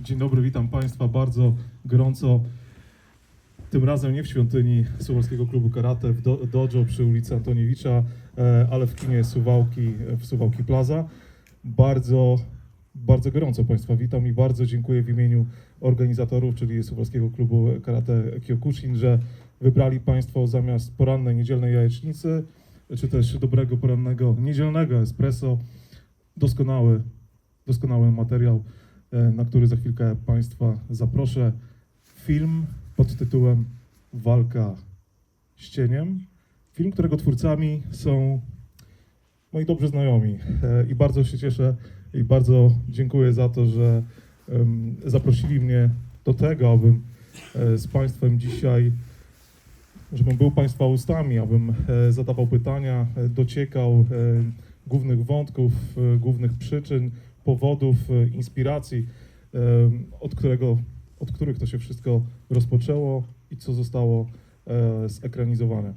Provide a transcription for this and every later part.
dzień dobry, witam Państwa bardzo gorąco. Tym razem nie w świątyni Suwalskiego Klubu Karate w do, Dojo przy ulicy Antoniewicza, e, ale w kinie Suwałki w Suwałki Plaza. Bardzo, bardzo gorąco Państwa witam i bardzo dziękuję w imieniu organizatorów, czyli Suwalskiego Klubu Karate Kyokushin, że wybrali Państwo zamiast porannej niedzielnej jajecznicy, czy też dobrego porannego niedzielnego espresso, doskonały, doskonały materiał, na który za chwilkę Państwa zaproszę. Film pod tytułem Walka z cieniem. Film, którego twórcami są moi dobrzy znajomi. E, I bardzo się cieszę i bardzo dziękuję za to, że zaprosili mnie do tego, abym e, z Państwem dzisiaj, żebym był Państwa ustami, abym e, zadawał pytania, e, dociekał e, głównych wątków, e, głównych przyczyn, powodów, e, inspiracji, e, od, którego, od których to się wszystko rozpoczęło i co zostało e, zekranizowane.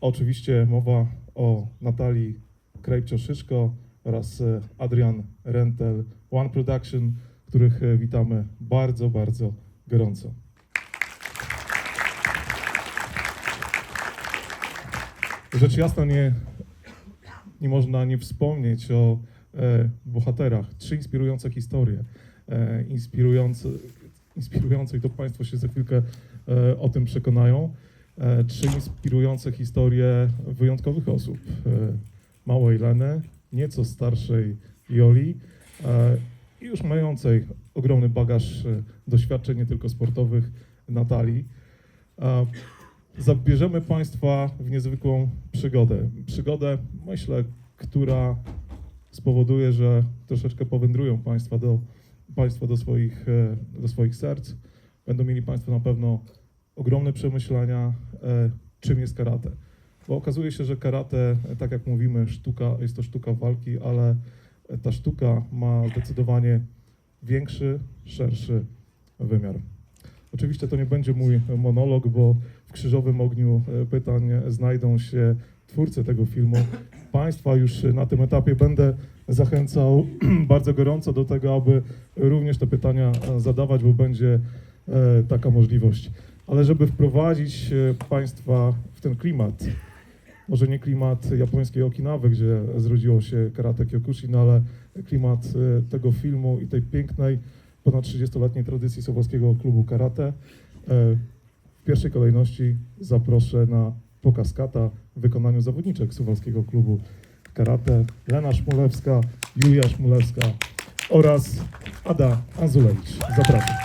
Oczywiście mowa o Natalii Krejpcio-Szyszko oraz Adrian Rentel, One Production, których witamy bardzo, bardzo gorąco. Rzecz jasna nie, nie można nie wspomnieć o bohaterach. Trzy inspirujące historie. E, inspirujące, inspirujące i to Państwo się za chwilkę e, o tym przekonają. E, trzy inspirujące historie wyjątkowych osób. E, małej Leny, nieco starszej Joli e, i już mającej ogromny bagaż e, doświadczeń, nie tylko sportowych, Natalii. E, Zabierzemy Państwa w niezwykłą przygodę. Przygodę, myślę, która spowoduje, że troszeczkę powędrują Państwa do, państwo do, swoich, e, do swoich serc. Będą mieli Państwo na pewno ogromne przemyślenia, e, czym jest karate. Bo okazuje się, że karate, tak jak mówimy, sztuka, jest to sztuka walki, ale ta sztuka ma zdecydowanie większy, szerszy wymiar. Oczywiście to nie będzie mój monolog, bo w krzyżowym ogniu e, pytań znajdą się twórcy tego filmu. Państwa już na tym etapie będę zachęcał bardzo gorąco do tego, aby również te pytania zadawać, bo będzie e, taka możliwość. Ale żeby wprowadzić e, Państwa w ten klimat, może nie klimat japońskiej Okinawy, gdzie zrodziło się karate Kyokushin, ale klimat e, tego filmu i tej pięknej, ponad 30-letniej tradycji Sowalskiego Klubu Karate. W pierwszej kolejności zaproszę na Pokaz kata w wykonaniu zawodniczek Suwalskiego Klubu Karate Lena Szmulewska, Julia Szmulewska oraz Ada Anzulewicz. Zapraszam.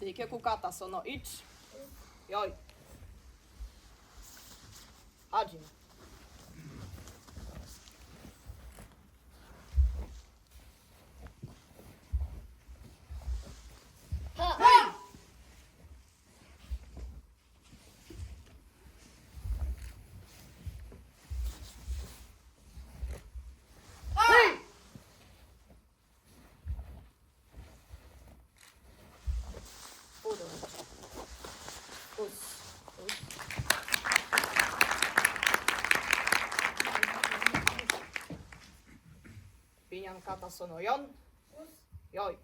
Teike kukata sono ich. Joj. Hajime. ピニャン肩その4よい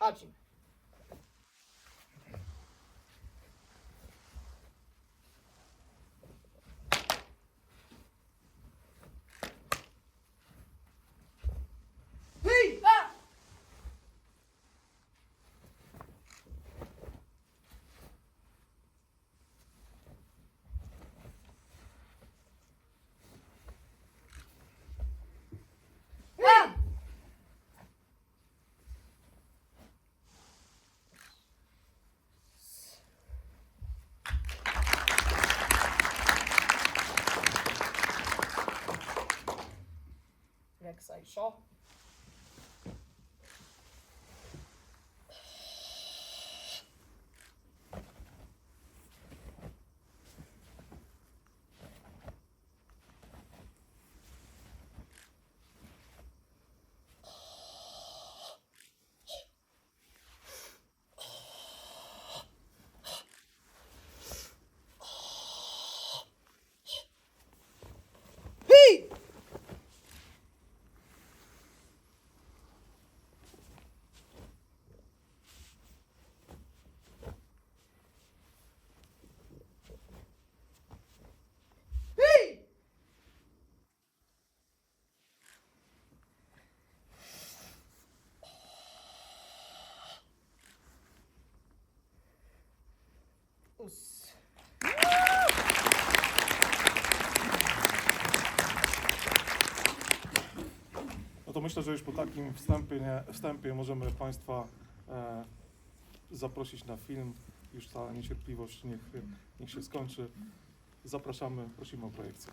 始め só Us. No to myślę, że już po takim wstępie, nie, wstępie możemy Państwa e, zaprosić na film. Już ta niecierpliwość niech, niech się skończy. Zapraszamy, prosimy o projekcję.